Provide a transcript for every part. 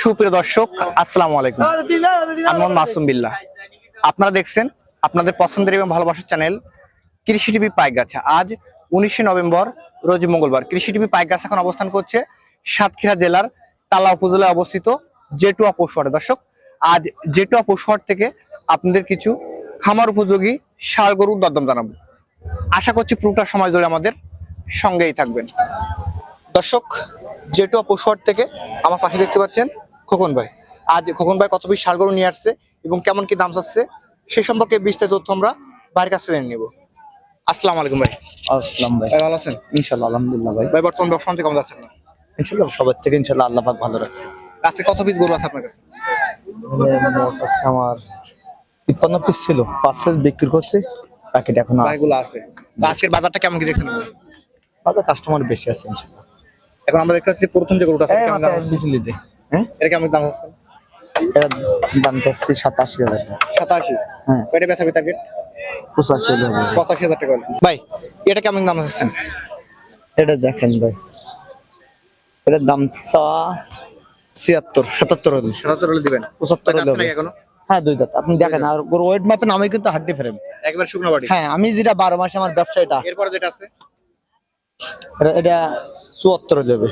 সুপ্রিয় দর্শক, আসসালামু আলাইকুম। মাসুম বিল্লাহ। আপনারা দেখছেন আপনাদের পছন্দের এবং ভালোবাসার চ্যানেল কৃষি টিভি পাইকগাছা। আজ উনিশে নভেম্বর, রোজ মঙ্গলবার। কৃষি টিভি পাইকগাছা এখন অবস্থান করছে সাতক্ষীরা জেলার তালা উপজেলায় অবস্থিত জেটুয়া পশুহাটে দর্শক, আজ জেটুয়া পশুহাট থেকে আপনাদের কিছু খামার উপযোগী ষাড় গরুর দরদম জানাব। আশা করছি পুরোটা সময় ধরে আমাদের সঙ্গেই থাকবেন। দর্শক, জেটুয়া পশুহাট থেকে আমার পাশে দেখতে পাচ্ছেন খোকন ভাই? আজ খোকন ভাই কত পিস ষাড় গরু নিয়ে আসছে এবং কেমন কি দাম চাচ্ছে? সে সম্পর্কে বিস্তারিত তথ্য আমরা বাইরের কাছে জেনে নিব। আসসালামু আলাইকুম ভাই। আসসালাম ভাই ভাই ভালো আছেন? ইনশাল্লাহ আলহামদুলিল্লাহ ভাই। ভাই বর্তমান ব্যবসা কেমন যাচ্ছেন না ইনশাল্লাহ সবার থেকে ইনশাল্লাহ আল্লাহ পাক ভালো রাখছে। আজকে কত পিস গরু আছে আপনার কাছে? আমার তিপ্পান্ন পিস ছিল পাঁচ পিস বিক্রি করছি বাকিটা এখন ভাইগুলো আছে। আজকের বাজারটা কেমন কি দেখছেন আমাদের কাস্টমার বেশি আছে ইনশাল্লাহ এখন আমরা দেখতে পাচ্ছি প্রথম যে গরুটা আছে কেমন দাম আছে? হ্যাঁ? এটা কেমন দাম আছে? এর দাম চাচ্ছি সাতাশি হাজার সাতাশি? হ্যাঁ। এটা বেচা টার্গেট পঁচাশি হলে পঁচাশি হাজার টাকা ভাই এটা কেমন দাম আছে? এটা দেখেন ভাই। এটার দাম চা ছিয়াত্তর সাতাত্তর হলে। সাতাত্তর হলে দিবেন? পঁচাত্তর হলে দাঁত হবে। নাকি এখনও? হ্যাঁ দুই দাঁত। আপনি দেখেন আর ওয়েট মাপেন আমি কিন্তু হাড্ডি ফ্রেম একবার শুকনো বাড়ি হ্যাঁ আমি যেটা বারো মাসে আমার ব্যবসা এটা এরপরে যেটা আছে? এটা- চুয়াত্তর যাবে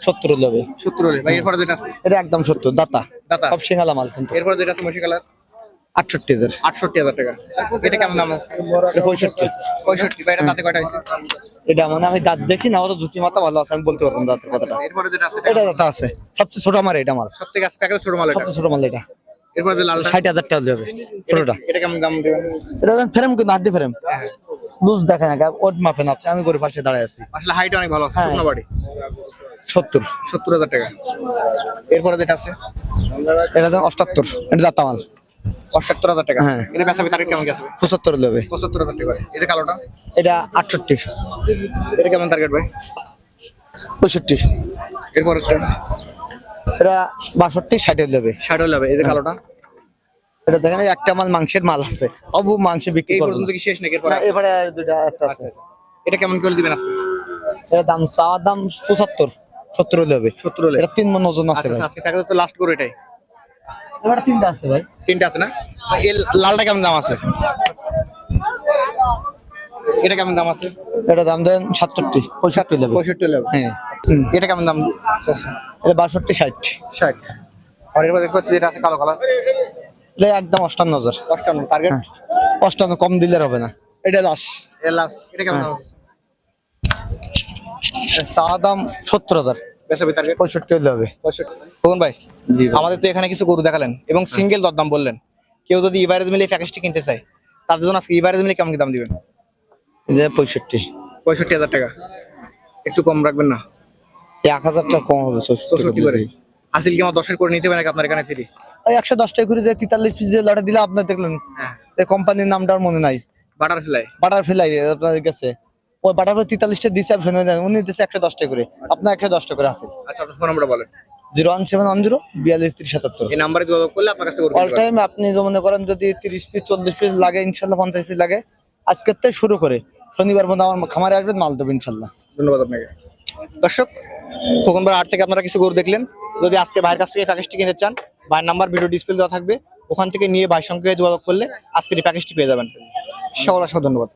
সত্তর যাবে সত্তর ভাই এরপরে যেটা আছে? এটা একদম সত্তর দাতা। দাতা। সব সিঙ্গালা মাল কিন্তু। এরপরে যেটা আছে মশি কালার? আটষট্টি হাজার। আটষট্টি হাজার টাকা। এটা কেমন দাম আছে? এটা পঁয়ষট্টি। পঁয়ষট্টি। ভাই এটা তাতে কয়টা হয়েছে? এটা মানে আমি দাঁত দেখি না ওটা দুটি মাথা ভালো আছে আমি বলতে পারব দাঁতের কথাটা। এরপরে যেটা আছে এটা দাঁতা আছে। সবচেয়ে ছোট আমার এটা মাল। সব থেকে প্যাকেজ ছোট মাল এটা? সবচেয়ে ছোট মাল এটা। এরপরে যে লালটা? ষাট হাজার টাকা দেবে ছোটটা। এটা কেমন দাম দেবেন? এটা ফ্রেম কিন্তু আড্ডি ফ্রেম। লুজ দেখেন না ওট মাপেন আপনি আমি করে পাশে দাঁড়ায় আছি। আসলে হাইট অনেক ভালো আছে হ্যাঁ। শুকনো বাড়ি সত্তর। সত্তর হাজার টাকা। এরপরে যেটা আছে? এটা দাম অষ্টাত্তর এটা দাঁতা মাল অষ্টাত্তর হাজার টাকা। হ্যাঁ। এটা বেচা টার্গেট কেমন গেছে পঁচাত্তর দেবে পঁচাত্তর হাজার টাকা। এই যে কালোটা? এটা আটষট্টি। এটা কেমন টার্গেট ভাই? পঁয়ষট্টি। এরপর এটা বাষট্টি ষাটে দেবে ষাট হবে এই যে কালোটা? এটা দেখেন এই একটা মাল মাংসের মাল আছে। তবু মাংস বিক্রি এই করব পর্যন্ত কি শেষ নাকি? এরপরে এবারে দুটা একটা আছে। আচ্ছা আচ্ছা। এটা কেমন করে দিবেন আজকে? এটা দাম চাওয়ার দাম পঁচাত্তর সত্তর হলে হবে। সত্তর হলে। এটা তিন মন ওজন আছে আচ্ছা ভাই। আজকে প্যাকেজ তো লাস্ট করে এটাই এবার তিনটা আছে ভাই। তিনটা আছে না? এর লালটা কেমন দাম আছে? এটা কেমন দাম আছে? এটা দাম দেন সাতষট্টি পঁয়ষট্টি নেবে পঁয়ষট্টি হলে হবে। হ্যাঁ। এটা কেমন দাম আছে এটা বাষট্টি ষাট। ষাট। আর এরপর দেখতে পাচ্ছি যেটা আছে কালো কালার। এটা একদম অষ্টান্ন হাজার। অষ্টান্ন টার্গেট হ্যাঁ। অষ্টান্ন কম দিলে হবে না। এটা লাস্ট এটা কেমন দাম চা দাম সত্তর হাজার। পঁয়ষট্টি হলে হবে। ভাই আমাদের তো এখানে কিছু গরু দেখালেন এবং সিঙ্গেল দরদাম বললেন। কেউ যদি ইভারেজ মিলে প্যাকেজটি কিনতে চায় তাদের জন্য আজকে ইভারেজ মিলে কেমন দাম দিবেন? পঁয়ষট্টি। পঁয়ষট্টি হাজার টাকা। একটু কম রাখবেন না? এক হাজার টাকা কম হবে চৌষট্টি করে আসিল কি আমার দশের করে নিতে নাকি আপনার এখানে ফ্রি? ওই একশো দশ টাকা করে যে তেতাল্লিশ পিস যে লটে দিলে আপনার দেখলেন হ্যাঁ। এই কোম্পানির নামটা মনে নাই। বাটার ফ্লাই বাটার ফ্লাই আপনার কাছে। ওই বাটার ফ্লাই তেতাল্লিশটা দিচ্ছে আপনি উনি দিচ্ছে একশো দশ টাকা করে। আপনার একশো দশ টাকা করে আছে আচ্ছা আপনার ফোন নাম্বার বলেন। Zero one seven one zero বিয়াল্লিশ তিরিশ সাতাত্তর। এই নাম্বারে যোগাযোগ করলে আপনার কাছে অল টাইম আপনি মনে করেন যদি তিরিশ পিস চল্লিশ পিস লাগে ইনশাল্লাহ পঞ্চাশ পিস লাগে আজকের থেকে শুরু করে। শনিবার পর্যন্ত আমার খামারে আসবেন মাল দেবো ইনশাল্লাহ। ধন্যবাদ আপনাকে। দর্শক খোকনবার আট থেকে আপনারা কিছু গরু দেখলেন। যদি আজকে ভাইয়ের কাছ থেকে এই প্যাকেজটি কিনতে চান, ভাইয়ের নাম্বার ভিডিও ডিসপ্লে দেওয়া থাকবে। ওখান থেকে নিয়ে ভাইয়ের সঙ্গে যোগাযোগ করলে আজকের এই প্যাকেজটি পেয়ে যাবেন। সকল অসংখ্য ধন্যবাদ।